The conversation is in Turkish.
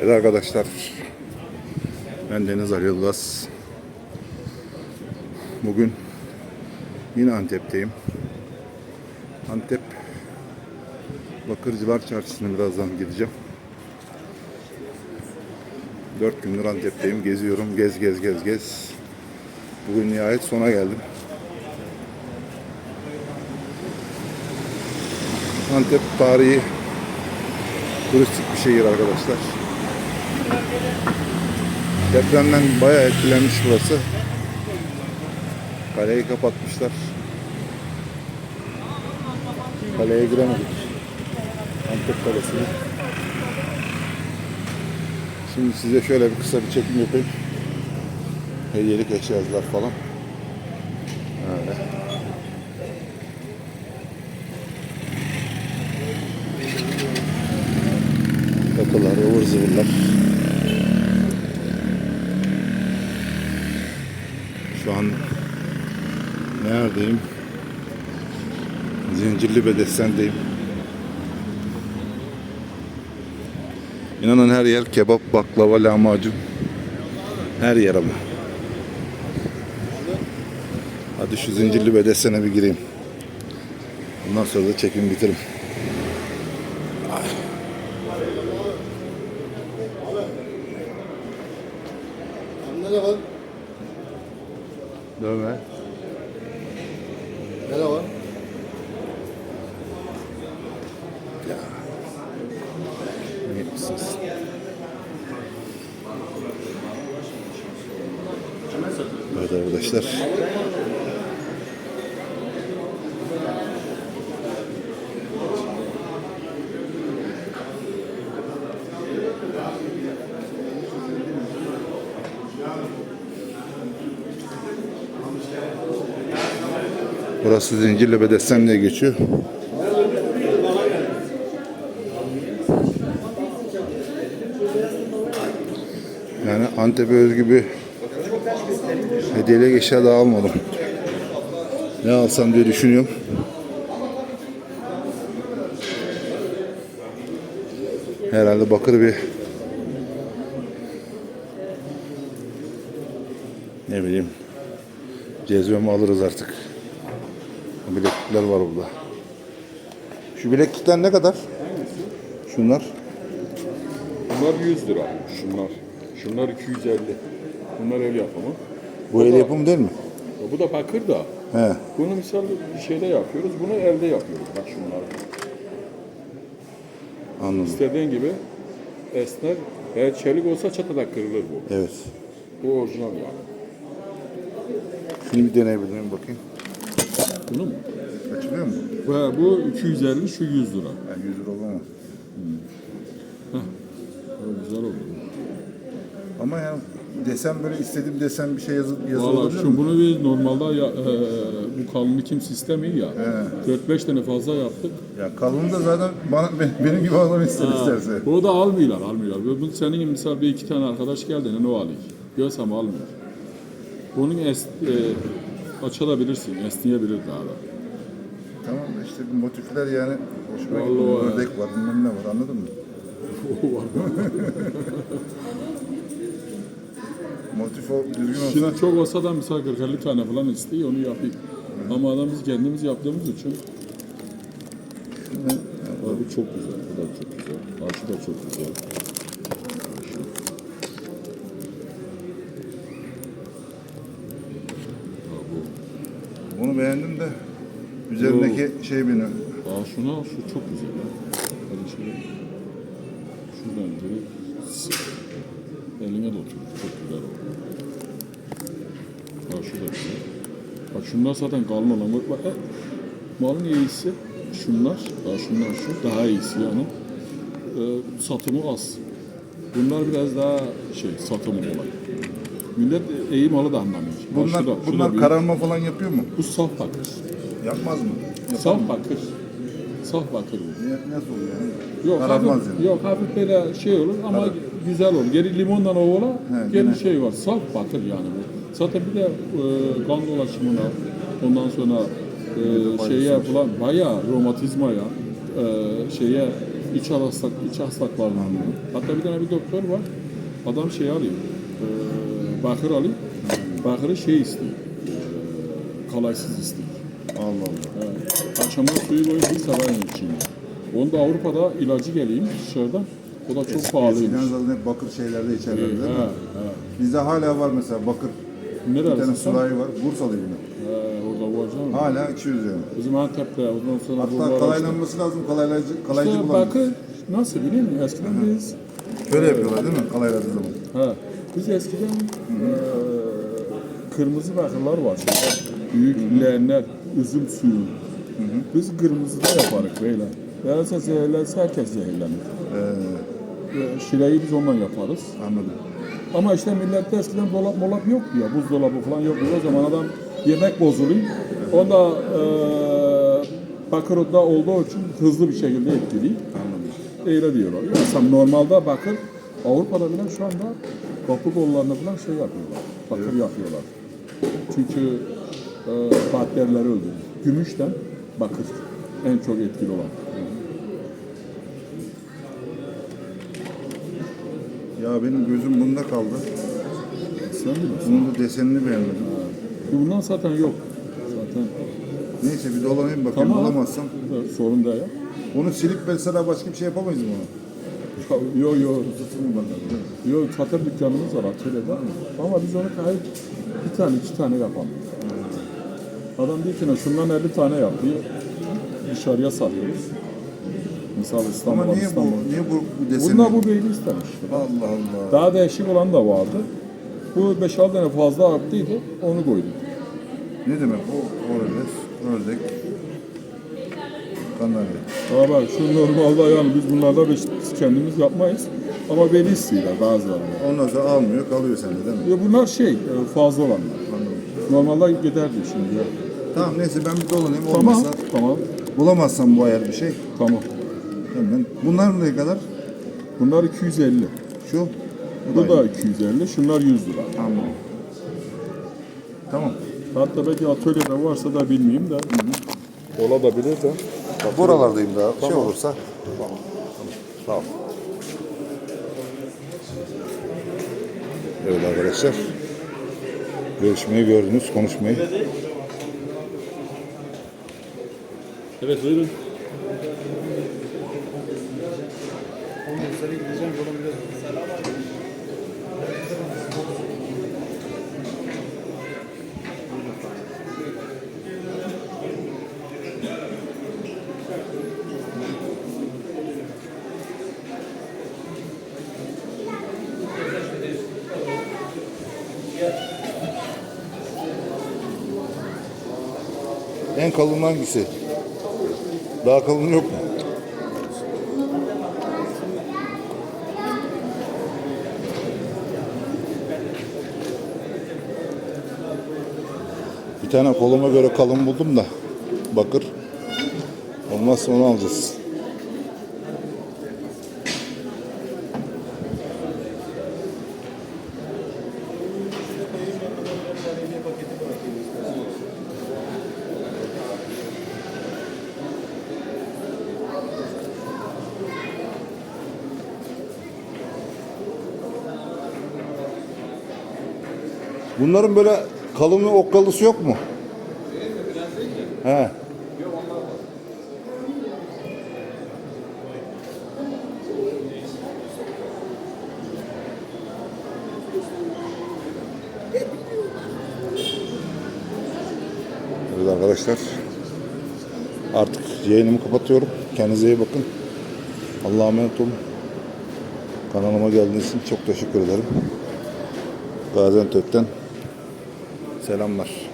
Evet arkadaşlar. Ben Deniz Ali Yılmaz. Bugün yine Antep'teyim. Antep Bakırcılar Çarşısı'na birazdan gideceğim. Dört gündür Antep'teyim. Geziyorum. Gez gez gez gez. Bugün nihayet sona geldim. Antep tarihi turistik bir şehir arkadaşlar. Depremden bayağı etkilenmiş burası. Kaleyi kapatmışlar. Kaleye giremedik. Antep Kalesi'ne. Şimdi size şöyle bir kısa bir çekim yapayım. Hediyelik eşyalar falan. Öyle. Ivır zıvırlar. Şu an neredeyim? Zincirli Bedesten'deyim. İnanın her yer kebap, baklava, lahmacun. Her yer ama. Hadi şu Zincirli Bedesten'e bir gireyim. Ondan sonra da çekim bitiririm. Ne var? Dövme. Ne var? Manyak mısınız? Evet arkadaşlar. Burası Zincirli Bedesten diye geçiyor. Yani Antep'e özgü bir hediyelik eşya daha almadım. Ne alsam diye düşünüyorum. Herhalde bakır bir ne bileyim cezvemi alırız artık. Bileklikler var burada. Şu bileklikler ne kadar? Şunlar. Bunlar 100 lira. Şunlar. Şunlar 250. Bunlar el yapımı. Bu el yapımı değil mi? Bu da bakır da. He. Bunu misal bir şeyde yapıyoruz. Bunu elde yapıyoruz. Bak şunlar. Anladım. İstediğin gibi esner. Eğer çelik olsa çatada kırılır bu. Evet. Bu orijinal yani. Şunu bir deneyebilir miyim bakayım. Bunu mu? Açılıyor mu? Ve bu 250, şu 100 lira. Yani 100 lira olamaz. O güzel olur. Ama yani desen böyle istediğim desen bir şey yazı, yazı Valla olabilir şu mi? bunu biz normalde ya, e, bu kalın kim sistemi ya. 4-5 tane fazla yaptık. Ya kalın da zaten bana, be- benim gibi adam ister isterse. Bunu da almıyorlar, almıyorlar. Bu senin gibi misal bir iki tane arkadaş geldi, ne o alayım. Görsem almıyor. Bunun es, e, açılabilirsin, esneyebilir daha da. Tamam da işte bu motifler yani hoşuma Vallahi gidiyor. o- Ördek var bilmem ne var anladın mı? Motif o düzgün olsa Şimdi çok olsa da misal 40 tane falan istiyor, onu yapayım. Ama adam biz kendimiz yaptığımız için Aa, bu çok güzel, bu da çok güzel. Karşı da çok güzel. Aa, bu onu beğendim de üzerindeki şey beni Aa şuna şu çok güzel. Hadi şöyle. Şuradan direkt eline de oturur. Çok güzel oldu. Aa şu da güzel. Bak şunlar zaten kalın olan. Bak, bak, e, malın iyisi şunlar. Aa şunlar şu. Daha iyisi yani. Ee, satımı az. Bunlar biraz daha şey satımı kolay. Millet iyi malı da anlamıyor. Bunlar şu da- şu da bunlar büyük. kararma falan yapıyor mu? Bu saf bakır. Yapmaz mı? Saf bakır. Saf bakır bu. Ne, nasıl oluyor yani? Yok Kararmaz hafif, yani. yok hafif böyle şey olur ama güzel olur. Geri limondan ovala, He, geri gene. şey var. Saf bakır yani bu. Zaten bir de e, kan dolaşımına, ondan sonra e, şeye yapılan bayağı romatizmaya, e, şeye iç hastalık iç hastalıklarına. Hatta bir tane bir doktor var. Adam şey alıyor. E, bakır alıyor. Bakırı şey istiyor. E, kalaysız istiyor. Allah Allah. Evet. Akşamdan suyu koyup bir sefer içeyim. Onu da Avrupa'da ilacı geleyim dışarıdan. O da çok pahalıymış. Eskiden zaten hep bakır şeylerde içerler değil mi? Ha, ha. Bizde hala var mesela bakır. Bir tane sulayı var. Bursalıyım ben. He, orada var canım. Hala içiyoruz yani. Bizim Antep'te ondan sonra Hatta kalaylanması lazım. Kalaylayıcı, işte, kalaycı işte bulamıyoruz. bakır nasıl biliyor musun? Eskiden biz Şöyle yapıyorlar değil mi? Kalayladığı zaman. ha, biz eskiden eee, kırmızı bakırlar var. Büyük leğenler, üzüm suyu. Biz kırmızıda yaparız böyle. Eğerse zehirlense herkes zehirlenir. Ee, Şileyi biz ondan yaparız. anladım. Ama işte millette eskiden dolap molap yoktu ya. Buzdolabı falan yoktu. O zaman adam yemek bozuluyor. Onda e, bakırda olduğu için hızlı bir şekilde etkiliyor. Anladım. Öyle diyorlar. Yoksa normalde bakır Avrupa'da bile şu anda kapı kollarına falan şey yapıyorlar. Bakır yapıyorlar. Çünkü e, bakterileri öldürüyor. Gümüşten bakır en çok etkili olan. Ya benim gözüm bunda kaldı. Sen bilirsin. Bunun da desenini beğenmedim. Bundan zaten yok. Zaten Neyse bir dolanayım bakayım. Tamam. Bulamazsam. sorun değil ya. Onu silip mesela başka bir şey yapamayız mı onu? Yok yok. Yok çatır dükkanımız var atölyede. Ama biz onu kayıp bir tane iki tane yapalım. Adam diyor ki ne şundan 50 tane yap diyor. Dışarıya satıyoruz. Misal Ama İstanbul'a niye bu, İstanbul. niye bu, bu deseni? Bunlar bu beyni istemiş. Allah Allah. Daha değişik olan da vardı. Bu 5-6 tane fazla arttıydı. Onu koyduk. Ne demek o? Ördek, ördek, kanarya. Ama bak şu normalde yani biz bunlarda biz kendimiz yapmayız. Ama beni istiyorlar bazıları. Ondan sonra almıyor, kalıyor sende değil mi? Ya bunlar şey e, fazla olanlar. Anladım. Normalde giderdi şimdi. ya. Tamam neyse ben bir dolanayım. Tamam, Olmazsa, tamam, bulamazsam bu ayar bir şey. tamam. Hemen. Bunlar ne kadar? Bunlar 250. Şu. Bu da 250, şunlar 100 lira. Tamam. Tamam. Hatta belki atölyede varsa da bilmeyeyim de. Olabilir de. Buralardayım daha. Şey olursa. Sağ ol. Evet arkadaşlar. Görüşmeyi gördünüz, konuşmayı. Evet buyurun. En kalın hangisi? Daha kalın yok mu? Bir tane koluma göre kalın buldum da bakır. Olmazsa onu alacağız. Bunların böyle kalını okkalısı yok mu? He. Evet arkadaşlar. Artık yayınımı kapatıyorum. Kendinize iyi bakın. Allah'a emanet olun. Kanalıma geldiğiniz için çok teşekkür ederim. Gaziantep'ten selamlar.